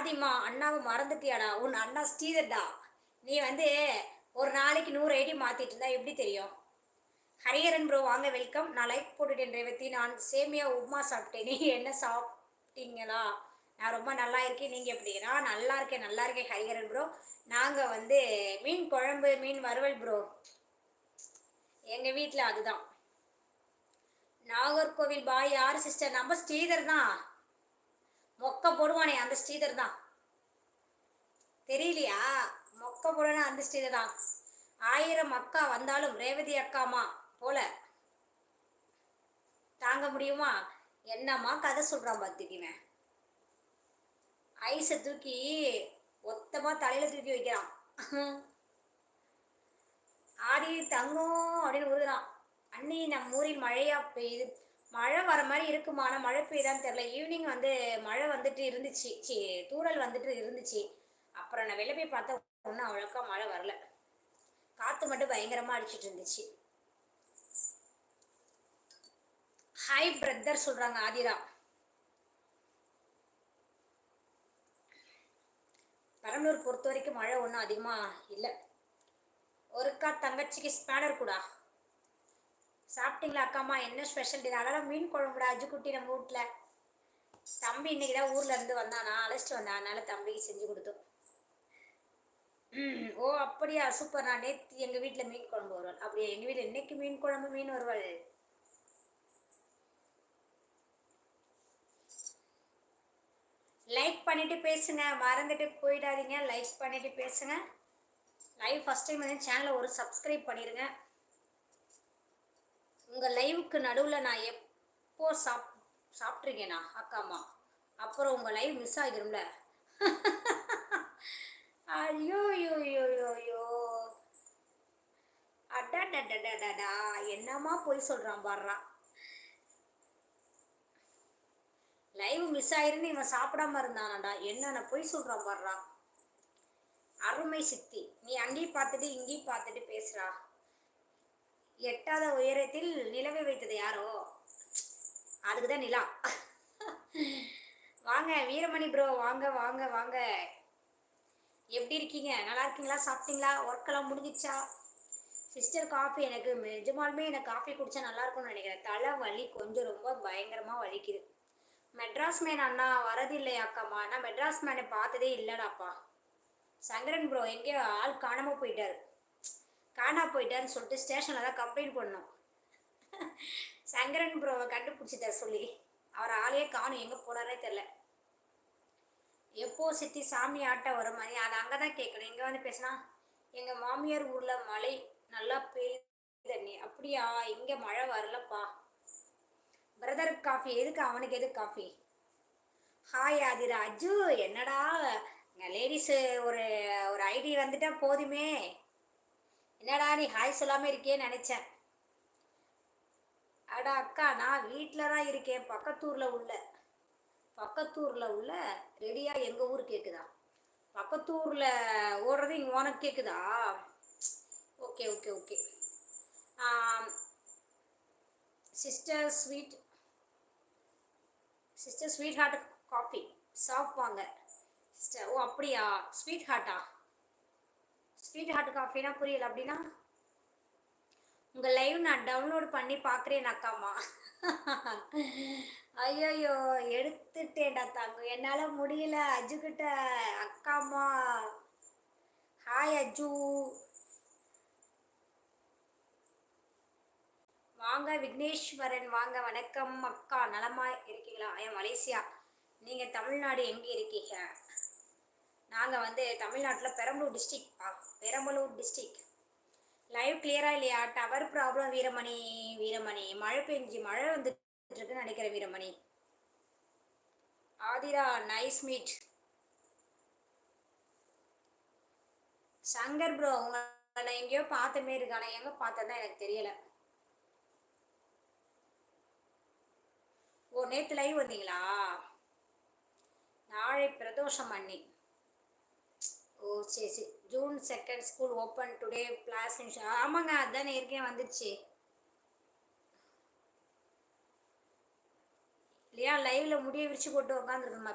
ஆதிமா அண்ணாவை மறந்துட்டியாடா? உன் அண்ணா ஸ்ரீதர்டா? நீ வந்து ஒரு நாளைக்கு நூறு ஐடி மாற்றிட்டு இருந்தா எப்படி தெரியும்? ஹரிஹரன் ப்ரோ வாங்க வெல்கம் நான் லைக் போட்டுட்டேன் ரேவதி. நான் சேமியா உப்மா சாப்பிட்டேன். நீ என்ன சாப்பிட்டீங்களா? நான் ரொம்ப நல்லா இருக்கேன். நீங்கள் எப்படின்னா நல்லா இருக்கேன். நல்லா இருக்கேன் ஹரிஹரன் ப்ரோ நாங்கள் வந்து மீன் குழம்பு மீன் வறுவல் ப்ரோ எங்கள் வீட்டில் அதுதான். நாகர்கோவில் பாய் யார் சிஸ்டர் நம்ம ஸ்ரீதர் தான். மொக்க போடுவானே அந்த ஸ்ரீதர் தான். தெரியலையா? மொக்க போடுவானே அந்த ஸ்ரீதர் தான். ஆயிரம் அக்கா வந்தாலும் ரேவதி அக்காமா போல. தாங்க முடியுமா? என்னம்மா கதை சொல்கிறான் பார்த்துக்கிவேன் ஐஸை தூக்கி ஒத்தமாக தலையில் தூக்கி வைக்கிறான். ஆடி தங்கம் அப்படின்னு உருதுறான் அண்ணி நம்ம ஊரில் மழையா பெய்யுது? மழை வர மாதிரி இருக்குமா? ஆனால் மழை பெய்யுதான்னு தெரில ஈவினிங் வந்து மழை வந்துட்டு இருந்துச்சு. சி தூறல் வந்துட்டு இருந்துச்சு. அப்புறம் நான் வெளில போய் பார்த்தா ஒன்றும் அவ்வளோக்கா மழை வரல. காற்று மட்டும் பயங்கரமாக அடிச்சிட்டு இருந்துச்சு. ஹாய் பிரதர் சொல்கிறாங்க ஆதிரா. பெரம்பலூர் பொறுத்த வரைக்கும் மழை ஒன்றும் அதிகமாக இல்லை. ஒருக்கா தங்கச்சிக்கு ஸ்பேனர் கூடா. சாப்பிட்டீங்களா அக்காம்மா? என்ன ஸ்பெஷல் டின் அதெல்லாம் மீன் குழம்புடா அஜு குட்டி நம்ம வீட்டில் தம்பி இன்னைக்கு தான் ஊர்லேருந்து வந்தானா. அழைச்சிட்டு வந்தான். அதனால் தம்பிக்கு செஞ்சு கொடுத்தோம். ம் ஓ அப்படியா? சூப்பர் நான் நேற்று எங்கள் வீட்டில் மீன் குழம்பு வருவாள் அப்படியா? எங்கள் வீட்டில் இன்னைக்கு மீன் குழம்பு மீன் வருவாள் லைக் பண்ணிவிட்டு பேசுங்க. மறந்துட்டு போயிடாதீங்க. லைக் பண்ணிவிட்டு பேசுங்க. லைவ் ஃபஸ்ட் டைம் வந்து சேனலை ஒரு சப்ஸ்கிரைப் பண்ணிடுங்க உங்கள் லைவுக்கு நடுவில் நான் எப்போ சாப் சாப்பிட்ருக்கேனா அக்காம்மா அப்புறம் உங்கள் லைவ் மிஸ் ஆகிரும்ல? ஐயோ யோ யோ யோ யோ அடடடடடடா என்னம்மா போய் சொல்கிறான் பாடுறான் லைவ் மிஸ் ஆயிருந்து இவன் சாப்பிடாம இருந்தானாடா என்னென்ன போய் சொல்கிறான் பாடுறான் அருமை சித்தி நீ அங்கேயும் பார்த்துட்டு இங்கேயும் பார்த்துட்டு பேசுகிறா எட்டாத உயரத்தில் நிலவை வைத்தது யாரோ? அதுக்கு தான் நிலா. வாங்க வீரமணி ப்ரோ வாங்க வாங்க வாங்க. எப்படி இருக்கீங்க? நல்லா இருக்கீங்களா? சாப்பிட்டீங்களா? ஒர்க்கெல்லாம் முடிஞ்சிச்சா சிஸ்டர் காஃபி எனக்கு நிஜமாலுமே எனக்கு காஃபி குடிச்சா நல்லா இருக்கும்னு நினைக்கிறேன். தலை வலி கொஞ்சம் ரொம்ப பயங்கரமாக வலிக்குது. மெட்ராஸ் மேன் அண்ணா வரதில்லையாக்காம்மா நான் மெட்ராஸ் மேனை பார்த்ததே இல்லைடாப்பா. சங்கரன் ப்ரோ எங்கேயோ ஆள் காணாமல் போயிட்டாரு. காணா போயிட்டான்னு சொல்லிட்டு ஸ்டேஷனில் தான் கம்ப்ளைண்ட் பண்ணோம். சங்கரன் ப்ரோவை கண்டுபிடிச்சிட்டார் சொல்லி. அவர் ஆளையே காணும் எங்கே போனாரே தெரில எப்போ சித்தி சாமி ஆட்டம் வர மாதிரி அதை அங்கே தான் கேட்கணும். இங்கே வந்து பேசினா எங்கள் மாமியார் ஊரில் மழை நல்லா பெய்யுது தண்ணி அப்படியா? இங்கே மழை வரலப்பா. பிரதர் காஃபி எதுக்கு? அவனுக்கு எதுக்கு காஃபி ஹாய் ஆதிரா அஜு என்னடா? லேடிஸு ஒரு ஒரு ஐடி வந்துட்டா போதுமே. என்னடா நீ ஹாய் சொல்லாமல் இருக்கேன்னு நினச்சேன். அடா அக்கா நான் வீட்டில் தான் இருக்கேன். பக்கத்தூரில் உள்ள. பக்கத்தூரில் உள்ள ரெடியாக எங்கள் ஊர் கேட்குதா பக்கத்தூரில் ஓடுறது இங்கே உனக்கு கேட்குதா okay okay okay. Sister sweet. Sister sweet heart coffee. சாப்பாங்க sister ஓ அப்படியா? ஸ்வீட் ஹார்ட்டா ஸ்வீட் ஹார்ட் காஃபினா புரியல அப்படின்னா உங்கள் லைவ் நான் டவுன்லோட் பண்ணி பார்க்குறேன் அக்காம்மா. ஐயோயோ எடுத்துட்டேன்டா தாங்க என்னால் முடியல அஜுக்கிட்ட அக்காம்மா. ஹாய் அஜு. வாங்க விக்னேஸ்வரன். வாங்க வணக்கம். அக்கா நலமா இருக்கீங்களா? ஐயா மலேசியா நீங்கள் தமிழ்நாடு எங்கே இருக்கீங்க? நாங்கள் வந்து தமிழ்நாட்டில் Perambalur district Perambalur district live கிளியரா இல்லையா? Tower problem Veeramani Veeramani. மழை பெஞ்சு மழை வந்துட்டு இருக்குன்னு நினைக்கிற Veeramani. Aathira nice meet Shankar bro உங்களை எங்கேயோ பார்த்த மாரி இருக்கு ஆனால் எங்கே பார்த்ததா எனக்கு தெரியல. ஓ நேற்று லைவ் வந்தீங்களா? நாளை பிரதோஷம் அன்னி ஓ சரி. சரி June second school open today class ஆமாங்க அதுதானே ஏற்கனவே வந்துடுச்சு. இல்லையா? லைவ்ல முடிய விரிச்சு போட்டு உட்காந்துருக்கணுமா